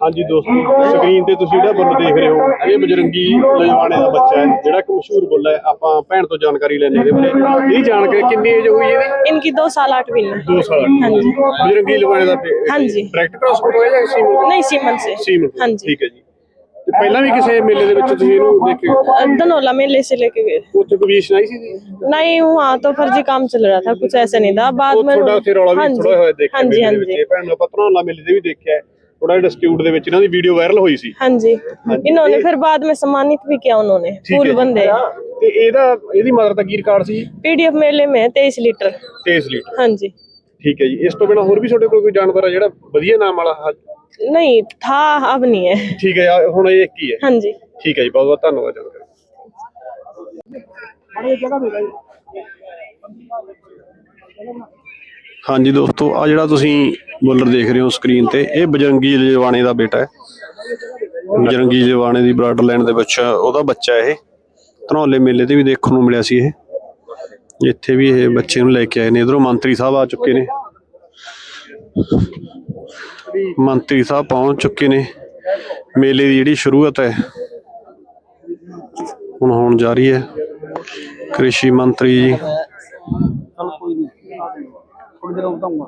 ਹਾਂਜੀ ਦੋਸਤੋ ਸਕਰੀਨ ਤੇ ਤੁਸੀਂ ਜਿਹੜਾ ਬੁੱਲ ਦੇਖ ਰਹੇ ਹੋ ਇਹ ਬਜਰੰਗੀ ਲਜਵਾਣੇ ਦਾ ਬੱਚਾ ਹੈ ਜਿਹੜਾ ਇੱਕ ਮਸ਼ਹੂਰ ਬੁੱਲ ਹੈ ਆਪਾਂ ਭੈਣ ਤੋਂ ਜਾਣਕਾਰੀ ਲੈਣੇ ਇਹਦੇ ਬਾਰੇ ਇਹ ਜਾਣਕਾਰੀ ਕਿੰਨੀ ਏਜ ਹੋਈ ਇਹਦੀ इनकी दो साल आठ महीने 2 ਸਾਲ हाँ जी ਬਜਰੰਗੀ ਲਜਵਾਣੇ ਦਾ हाँ जी ਡਾਇਰੈਕਟ ਕ੍ਰਾਸ ਹੋਇਆ ਜਾਂ ਸੀਮਨ नहीं सीमन से ਸੀਮਨ हाँ जी ਠੀਕ ਹੈ ਜੀ ਤੇ ਪਹਿਲਾਂ ਵੀ ਕਿਸੇ ਮੇਲੇ ਦੇ ਵਿੱਚ ਤੁਸੀਂ ਇਹਨੂੰ ਦੇਖੇ अ, धनौला मेले से लेके गए ਉੱਥੇ ਕੋਈ ਵਿਸ਼ੇਸ਼ ਨਹੀਂ ਸੀ ਜੀ? नहीं वहाँ तो फर्जी काम चल रहा था कुछ ऐसा नहीं था बाद ਉਹ में ਥੋੜਾ ਉੱਥੇ ਰੌਲਾ हाँ ਵੀ जी ਥੋੜਾ ਹੋਇਆ ਦੇਖਿਆ हाँ जी ਮੇਲੇ हाँ ਦੇ ਵਿੱਚ जी ਇਹ ਭੈਣ ਨੂੰ ਪਤਰਾ ਲਾ ਮੇਲੇ ਤੇ ਵੀ ਦੇਖਿਆ ਥੋੜਾ ਜਿਹਾ ਡਿਸਪਿਊਟ ਦੇ ਵਿੱਚ ਇਹਨਾਂ ਦੀ ਵੀਡੀਓ ਵਾਇਰਲ ਹੋਈ ਸੀ हाँ जी इन्होंने फिर बाद में सम्मानित भी किया उन्होंने ठीक फूल है। बंदे ਤੇ ਇਹਦਾ ਇਹਦੀ ਮਦਰ ਦਾ ਕੀ ਰਿਕਾਰਡ ਸੀ पीडीएफ मेले में तेईस लीटर 23 ਲੀਟਰ हाँ जी ਠੀਕ ਹੈ ਜੀ ਇਸ ਤੋਂ ਬਿਨਾ ਹੋਰ ਵੀ ਤੁਹਾਡੇ ਕੋਲ ਕੋਈ ਜਾਨਵਰ ਹੈ ਜਿਹੜਾ ਵਧੀਆ ਨਾਮ ਵਾਲਾ ਹਾਂ- नहीं था अब नहीं है ਠੀਕ ਹੈ ਆ ਹੁਣ ਇਹ ਇੱਕ ਹੀ ਹੈ हाँ जी ਠੀਕ ਹੈ ਜੀ ਬਹੁਤ ਬਹੁਤ ਧੰਨਵਾਦ ਜਾਣਕਾਰੀ ਹਾਂਜੀ ਦੋਸਤੋ ਆ ਜਿਹੜਾ ਤੁਸੀਂ ਬੁੱਲਰ ਦੇਖ ਰਹੇ ਹੋ ਸਕਰੀਨ ਤੇ। ਇਹ ਬਜਰੰਗੀ ਜਵਾਨੇ ਦਾ ਬੇਟਾ ਹੈ। ਬਜਰੰਗੀ ਜਵਾਨੇ ਦੀ ਬਰਾਡਰ ਦੇ ਵਿੱਚ ਉਹਦਾ ਬੱਚਾ ਇਹ। ਧਨੌਲੇ ਮੇਲੇ ਤੇ ਵੀ ਦੇਖਣ ਨੂੰ ਮਿਲਿਆ ਸੀ ਇਹ। ਇੱਥੇ ਵੀ ਇਹ ਬੱਚੇ ਨੂੰ ਲੈ ਕੇ ਆਏ ਨੇ। ਇਧਰੋਂ ਮੰਤਰੀ ਸਾਹਿਬ ਆ ਚੁੱਕੇ ਨੇ। ਮੰਤਰੀ ਸਾਹਿਬ ਪਹੁੰਚ ਚੁੱਕੇ ਨੇ। ਮੇਲੇ ਦੀ ਜਿਹੜੀ ਸ਼ੁਰੂਆਤ ਹੈ, ਹੁਣ ਹੋਣ ਜਾ ਰਹੀ ਹੈ। ਕ੍ਰਿਸ਼ੀ ਮੰਤਰੀ ਜੀ। ਜਿਨ੍ਹਾਂ ਫਾਰਮਰ ਵੀਰਾਂ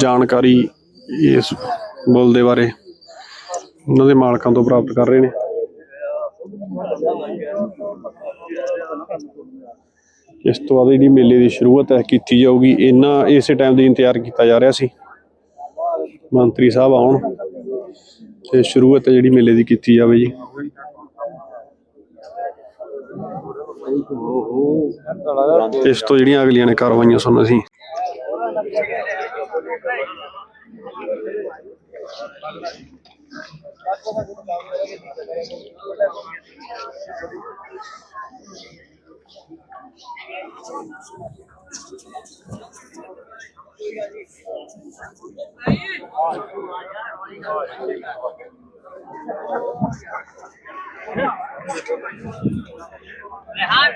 ਜਾਣਕਾਰੀ ਇਸ ਬੁੱਲ ਦੇ ਬਾਰੇ ਉਹਨਾਂ ਦੇ ਮਾਲਕਾਂ ਤੋਂ ਪ੍ਰਾਪਤ ਕਰ ਰਹੇ ਨੇ। ਇਸ ਤੋਂ ਬਾਅਦ ਜਿਹੜੀ ਮੇਲੇ ਦੀ ਸ਼ੁਰੂਆਤ ਹੈ ਕੀਤੀ ਜਾਊਗੀ ਇਹਨਾਂ ਇਸੇ ਟਾਈਮ ਦੀ ਇੰਤਜ਼ਾਰ ਕੀਤਾ ਜਾ ਰਿਹਾ ਸੀ। ਮੰਤਰੀ ਸਾਹਿਬ ਆਉਣ ਤੇ ਸ਼ੁਰੂਆਤ ਜਿਹੜੀ ਮੇਲੇ ਦੀ ਕੀਤੀ ਜਾਵੇ ਜੀ। ਇਸ ਤੋਂ ਜਿਹੜੀਆਂ ਅਗਲੀਆਂ ਨੇ ਕਾਰਵਾਈਆਂ ਸੁਣ ਅਸੀਂ। हाँ